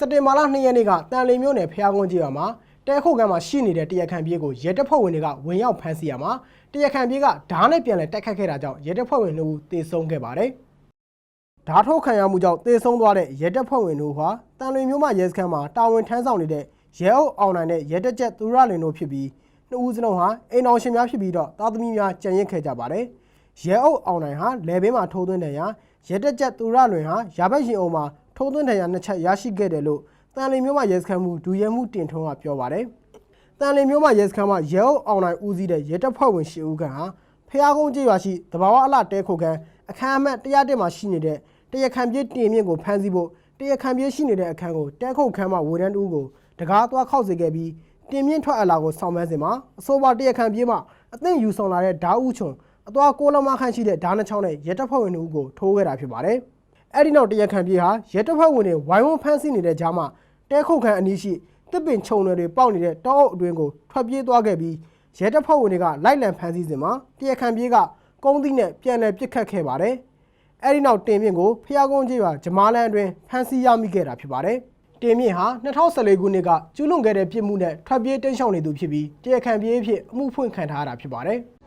စက်တင်ဘာလ2ရက်နေ့ကတန်လီမြို့နယ်ဖျားကုန်းကြီးရွာမှာတဲခုတ်ကမ်းမှာရှိနေတဲ့တရခန်ပြေးကိုရဲတပ်ဖွဲ့ဝင်တွေကဝင်ရောက်ဖမ်းဆီးရမှာတရခန်ပြေးကဓားနဲ့ပြန်လည်တိုက်ခတ်ခဲ့တာကြောင့်ရဲတပ်ဖွဲ့ဝင်တို့တေဆုံးခဲ့ပါတယ်။ဓားထုတ်ခံရမှုကြောင့်တေဆုံးသွားတဲ့ရဲတပ်ဖွဲ့ဝင်တို့ဟာတန်လီမြို့မှာရဲစခန်းမှာတာဝန်ထမ်းဆောင်နေတဲ့ရဲအုပ်အောင်နိုင်တဲ့ရဲတပ်ချက်သူရလင်တို့ဖြစ်ပြီးနှစ်ဦးစလုံးဟာအိမ်အောင်ရှင်များဖြစ်ပြီးတော့သားသမီးများကြံရစ်ခဲ့ကြပါတယ်။ရဲအုပ်အောင်နိုင်ဟာလယ်ဘေးမှာထိုးသွင်းတယ်ရာရဲတက်ချက်သူရလွင်ဟာရာဘက်ရင်အုံမှာ ထိုးသွင်းတယ်ရာနှစ်ချက်ရရှိခဲ့တယ်လို့တန်လီမျိုးမရဲစခန်းမှုဒူရဲမှုတင်ထုံးကပြောပါတယ်။တန်လီမျိုးမရဲစခန်းမှာရဲအုပ်အောင်နိုင်ဦးစီးတဲ့ရဲတပ်ဖွဲ့ဝင်ရှစ်ဦးခန့်ဟာဖျားကုန်းကျေးရွာရှိတဘာဝအလှတဲခုတ်ကန်အခမ်းအမှတ်101မှာရှိနေတဲ့တရခံပြေးတင်မြင့်ကိုဖမ်းဆီးဖို့တရခံပြေးရှိနေတဲ့အခန်းကိုတဲခုတ်ခန်းမှာဝေဒန်းတူကိုတကားသွားခောက်စေခဲ့ပြီးတင်မြင့်ထွက်အလာကိုဆောင်မန်းစင်မှာအဆိုပါတရခံပြေးမှာအသင့်ယူဆောင်လာတဲ့ဓာဦးချွန်အသွားကိုလမခန့်ရှိတဲ့ဓာနှချောင်းနဲ့ရဲတပ်ဖွဲ့ဝင်တို့ကိုထိုးခဲ့တာဖြစ်ပါတယ်။ အဲ့ဒီနောက်တရားခံပြေးဟာရဲတပ်ဖွဲ့ဝင်တွေဝိုင်းဝန်းဖမ်းဆီးနေတဲ့ကြားမှာတဲခုတ်ခန့်အနီးရှိတစ်ပင်ခြုံတွေပေါက်နေတဲ့တောအုပ်အတွင်းကိုထွက်ပြေးသွားခဲ့ပြီးရဲတပ်ဖွဲ့ဝင်တွေကလိုက်လံဖမ်းဆီးစဉ်မှာတရားခံပြေးကကုန်းသီးနဲ့ပြန်လည်ပစ်ခတ်ခဲ့ပါတယ်။အဲ့ဒီနောက်တင်မြင့်ကိုဖျားကုန်းကြီးရွာဂျမားလန်အတွင်းဖမ်းဆီးရမိခဲ့တာဖြစ်ပါတယ်။တင်မြင့်ဟာ2014ခုနှစ်ကကျူးလွန်ခဲ့တဲ့ပြစ်မှုနဲ့ထွက်ပြေးတိမ်းရှောင်နေသူဖြစ်ပြီးတရားခံပြေးအဖြစ်အမှုဖွင့်ခံထားရတာဖြစ်ပါတယ်။